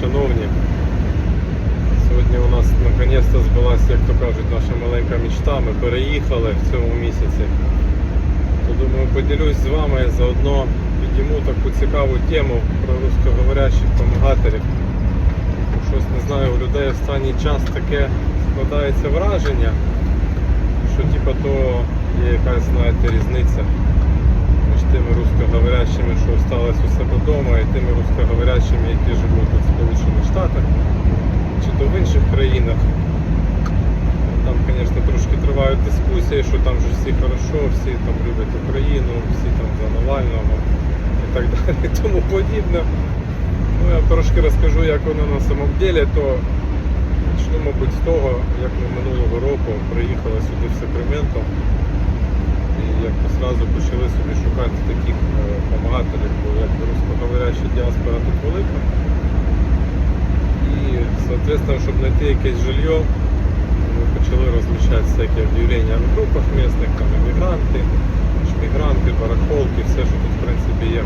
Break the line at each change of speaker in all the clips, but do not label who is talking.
шановні. Сьогодні у нас наконець-то збилася, як то кажуть, наша маленька мечта. Ми переїхали в цьому місяці. То думаю, поділюсь з вами заодно підійму таку цікаву тему про русскоговорящих помагателів. Щось не знаю, у людей останній час таке складається враження, що типа то є якась, знаєте, різниця тими русскоговорящими, що осталось у себе вдома, і тими русскоговорящими, які живуть у Сполучених Штатах чи то в інших країнах. Там, звісно, трошки тривають дискусії, що там же всі хорошо, всі там люблять Україну, всі там за Навального і так далі тому подібне. Ну, я трошки розкажу, як воно на самом деле, то почну, мабуть, з того, як ми минулого року приїхали сюди в Сакраменто і як ми одразу почали собі шукати таких е, помагателів, бо як русскоговоряща діаспора тут велика. І, соответственно, щоб знайти якесь жилье, ми почали розміщати всякі об'явлення в групах місних, там емігранти, шмігранти, барахолки, все, що тут в принципі є.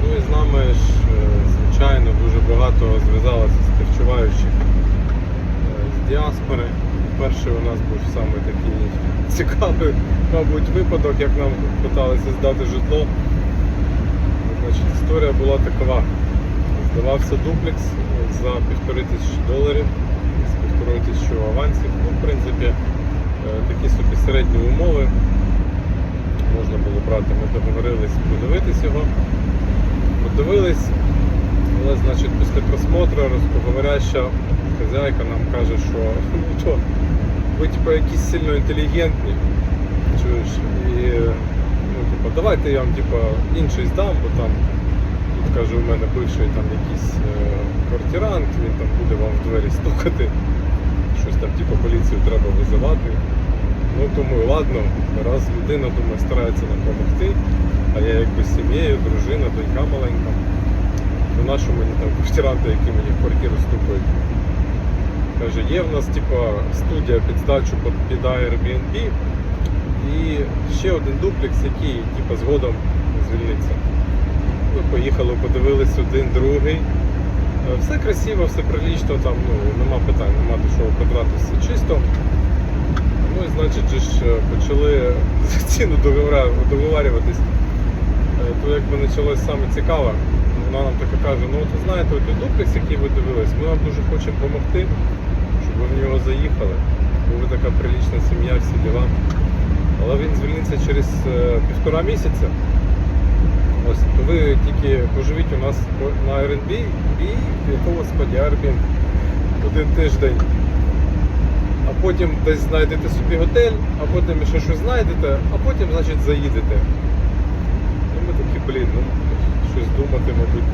Ну і з нами ж, е, звичайно, дуже багато зв'язалося співчуваючих е, з діаспори. Перший у нас був саме такий цікавий, мабуть, випадок, як нам питалися здати житло. Значить, історія була такова. Здавався дуплекс за півтори тисячі доларів з півтори тисячі авансів. Ну, в принципі, е, такі собі середні умови. Можна було брати, ми договорились подивитись його. Подивились, але значить після просмотру розповідаюча хазяйка нам каже, що ну, то, ви типу, якісь сильно інтелігентні. Чуєш? І ну, типу, давайте я вам типу, інший здам, бо там Тут каже, у мене бивший там якийсь е, квартирант, він там буде вам в двері стукати. Щось там, типу, поліцію треба визивати. Ну думаю, ладно, раз людина думаю, старається нам допомогти, а я якби сім'єю, дружина, донька маленька. Ну нащо мені там квартиранти, які мені в квартиру стукають? Каже, є в нас типу, студія під здачу під, Airbnb і ще один дуплекс, який типу, згодом звільниться. Ми поїхали, подивились один, другий. Е, Все красиво, все прилічно, там ну, нема питань, нема до чого все чисто. Ну і значить ж е, почали за ціну договарюватись. Е, То якби почалось саме цікаве. Вона нам така каже, ну от ви знаєте, той дуплекс, який ви дивились, ми вам дуже хочемо допомогти, щоб ви в нього заїхали. Бо ви така прилічна сім'я, всі діла. Але він звільниться через е, півтора місяця. Ось, то ви тільки поживіть у нас на Airbnb, і, господи, Airbnb один тиждень. А потім десь знайдете собі готель, а потім ще щось знайдете, а потім, значить, заїдете. І ми такі, блін, ну, щось думати, мабуть,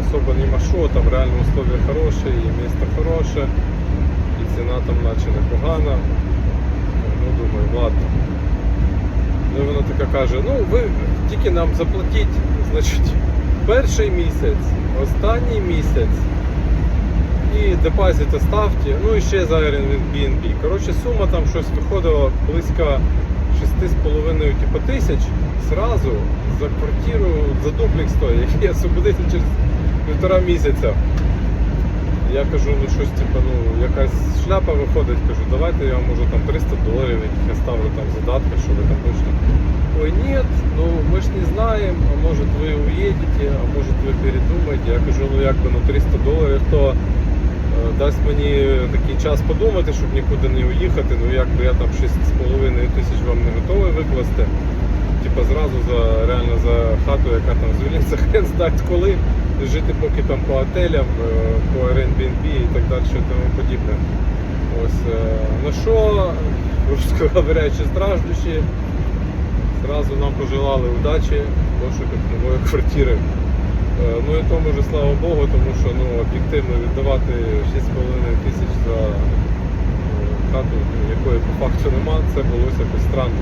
особо нема що, там реально условия хороші, і місто хороше, і ціна там наче непогана. Ну, думаю, ладно. Ну, і вона така каже, ну ви тільки нам заплатіть, значить, перший місяць, останній місяць і депозит оставте, ну і ще за Airbnb. Коротше, сума там щось виходила близько 6,5 типу, тисяч зразу за квартиру, за дуплекс той, який освободився через півтора місяця. Я кажу, ну щось типу, ну якась шляпа виходить, кажу, давайте я вам можу там 300 доларів, яких я ставлю там задатки, що ви там точно. Ой, нет, ну мы ж не знаем, а может вы уедете, а может вы передумаете. Я кажу, ну якби ну 300 доларів, то е, дасть мені такий час подумати, щоб нікуди не уїхати. Ну якби я там 6,5 тисяч вам не готовий викласти. Типа зразу за реально за хату, яка там звільниться, хрен знає коли. Жити поки там по отелям, е, по Airbnb і так далі, і тому подібне. Ось е, на що, русскоговорячі страждущі, Зразу нам пожелали удачі пошуках нової квартири. Е, Ну і тому вже слава Богу, тому що ну, об'єктивно віддавати 6,5 тисяч за хату, ну, якої по факту нема, це булося якось странно.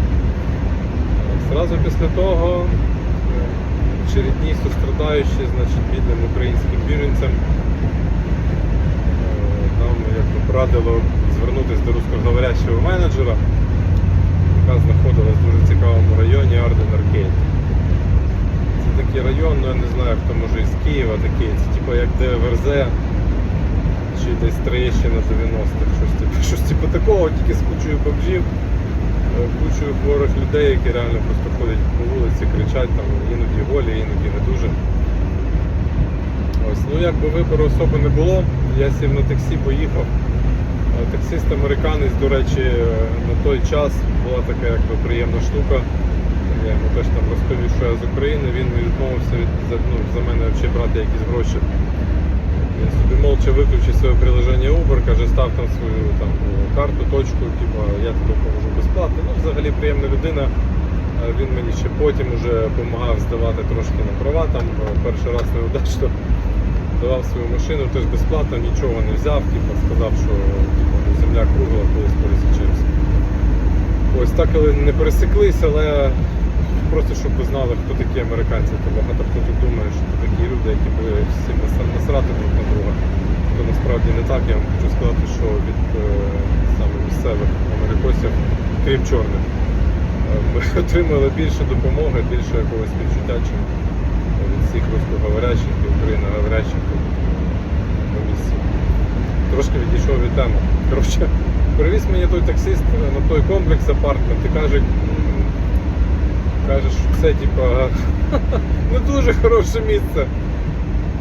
Зразу після того е, очередні сострадаючі значить, бідним українським біженцям е, нам якби порадило звернутися до русскоговорящого менеджера яка знаходилась в дуже цікавому районі Арден Аркейд. Це такий район, ну я не знаю, хто може із Києва такий. Це типу як ДВРЗ чи десь Троєщина 90-х, щось типу, щось типу такого, тільки з кучою бомжів, кучою хворих людей, які реально просто ходять по вулиці, кричать там, іноді голі, іноді не дуже. Ось, ну якби вибору особи не було, я сів на таксі, поїхав. Е, Таксист американець, до речі, е, на той час була така якби приємна штука. Я йому теж там розповів, що я з України, він відмовився від ну, за мене взагалі брати якісь гроші. Собі молча виключив своє приложення Uber, каже, став там свою там, карту, точку, типу, я тобі поможу безплатно. Ну, взагалі приємна людина. Е, Він мені ще потім вже допомагав здавати трошки на права. Там е, перший раз неудачно давав свою машину теж безплатно, нічого не взяв, типу, сказав, що типу, земля кругла, колись пересічемося. Ось так але не пересеклись, але просто щоб ви знали, хто такі американці, то багато хто тут думає, що це такі люди, які всім насра- насрати друг на друга. То насправді не так. Я вам хочу сказати, що від е, саме місцевих америкосів, крім чорних, е, ми отримали більше допомоги, більше якогось відчуття, чим від всіх русскоговорящих і україноговорящих тут на місці. Трошки відійшов від теми. Коротше, привіз мені той таксист на той комплекс апартмент і каже, «М, каже, що це типа не дуже хороше місце.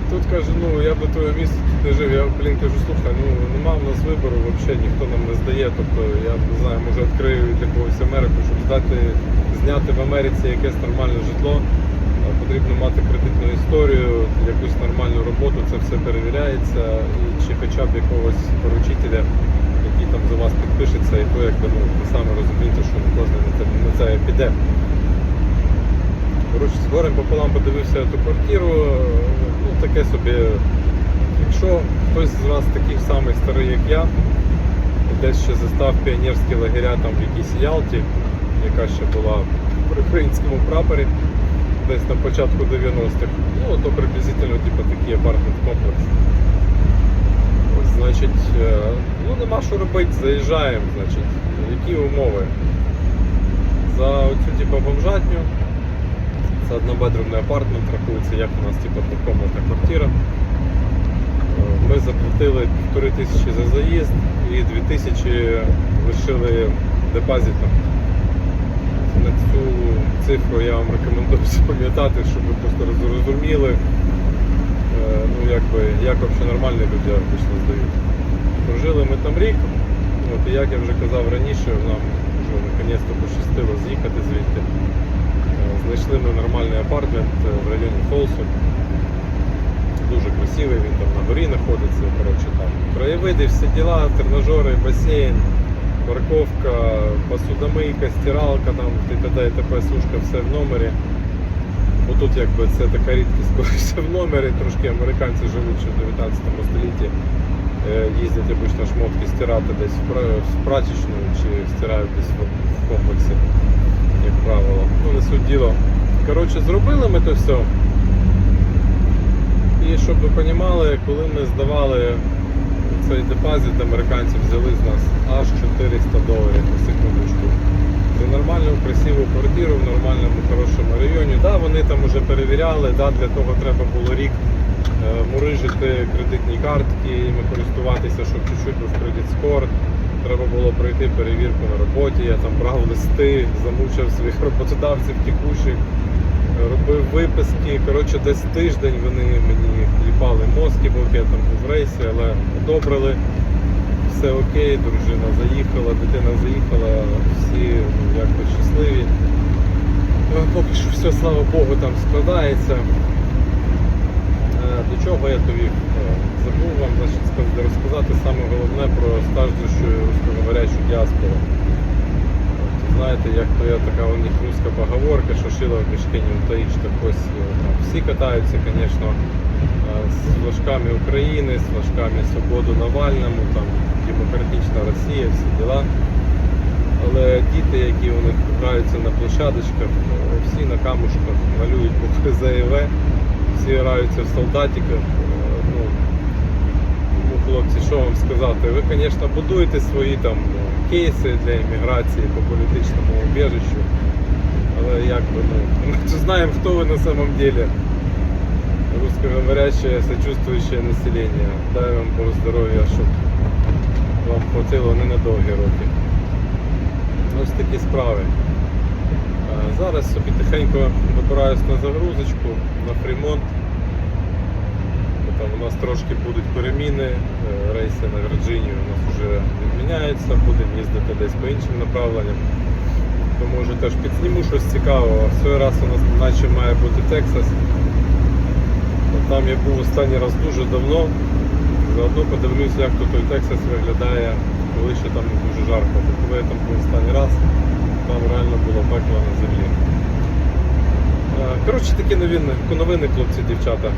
Тут каже, ну я би твоє місце тут не жив. Я блін кажу, слухай, ну нема в нас вибору, взагалі ніхто нам не здає. Тобто я не знаю, може відкрию для когось Америку, щоб здати, зняти в Америці якесь нормальне житло. Потрібно мати кредитну історію, якусь нормальну роботу, це все перевіряється, і чи хоча б якогось поручителя, який там за вас підпишеться, і то ну ви самі розумієте, що не кожен на це піде. Коротше, з горем пополам подивився ту квартиру. Ну, таке собі. Якщо хтось з вас такий самий старий, як я, десь ще застав піонерські лагеря там в якійсь Ялті, яка ще була при українському прапорі, десь на початку 90-х, ну то приблизительно типу, такий апартмент комплекс. Ось, значить, е, ну нема що робити, заїжджаємо, значить, які умови. За оцю типу, бомжатню це однобедрумний апартмент, рахується, як у нас типу, двокомнатна квартира. Е, Ми заплатили півтори тисячі за заїзд і дві тисячі лишили депозитом. На цю цифру я вам рекомендую запам'ятати, щоб ви просто роз- розуміли, е, ну, якби, як взагалі нормальні люди обично здають. Прожили ми там рік, от, і як я вже казав раніше, нам вже наконець-то пощастило з'їхати звідти. Знайшли ми нормальний апартмент е, в районі Фолсу. Дуже красивий, він там на горі знаходиться. Коротше, там краєвиди, всі діла, тренажери, басейн, парковка, посудомийка, стиралка, там т.д. і т.п. сушка, все в номері. Бо тут якби це така рідкість, коли все в номері, трошки американці живуть ще в 19 столітті. Е, Їздять обично шмотки стирати десь в прачечну чи стирають десь в комплексі як правило. Ну, не суть. Коротше, зробили ми то все. І щоб ви розуміли, коли ми здавали цей депозит, американці взяли з нас аж 400 доларів на секундочку. За нормальну красиву квартиру в нормальному хорошому районі. Да, вони там вже перевіряли, да, для того треба було рік е, мурижити кредитні картки, іми користуватися, щоб чуть-чуть був кредит скор. Треба було пройти перевірку на роботі. Я там брав листи, замучив своїх роботодавців текущих, робив виписки. Коротше, десь тиждень вони мені кліпали мозки, поки я там був в рейсі, але одобрили. Все окей, дружина заїхала, дитина заїхала, всі ну, якби щасливі. Е, Поки що все, слава Богу, там складається. До чого я довів? Е, Забув вам розказати саме головне про стаждущу русскоговорящу діаспору. Знаєте, як то є така у них руська поговорка, що шила в мішки не так ось е, там, всі катаються, звісно, е, з флажками України, з флажками Свободу Навальному, там, Демократична Росія, всі діла. Але діти, які у них граються на площадочках, всі на камушках малюють букви ЗІВ, всі граються в солдатиках. е, Ну, ну, хлопці, що вам сказати? Ви, звісно, будуєте свої там кейси для імміграції по політичному убіжищу. Але як би, ну, ми знаємо, хто ви на самом деле. Русскоговорящее, сочувствующее население. Дай вам Бог здоров'я, щоб вам хватило не на довгі роки. Ось такі справи. Зараз собі тихенько вибираюсь на загрузочку, на фрімонт. Там у нас трошки будуть переміни, е, рейси на Вірджинію у нас вже відміняються, будемо їздити десь по іншим направленням. То може теж підсніму щось цікавого. В раз у нас наче має бути Тексас. Там я був останній раз дуже давно. Заодно подивлюся, як тут той Тексас виглядає, коли ще там дуже жарко. Коли я там був останній раз, там реально було пекло на землі. Е, Коротше, такі новини, новини, хлопці, дівчата.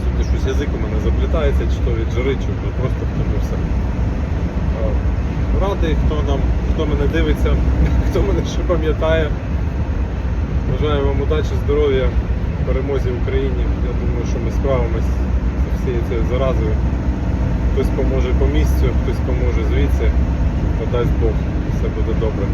Сьогодні щось язик у мене заплітається, чи то від жари, чи просто втомився. Е, Радий, хто нам, хто мене дивиться, хто мене ще пам'ятає. Бажаю вам удачі, здоров'я, перемозі в Україні. Я думаю, що ми справимось з всією цією заразою. Хтось поможе по місцю, хтось поможе звідси. Подасть Бог, все буде добре.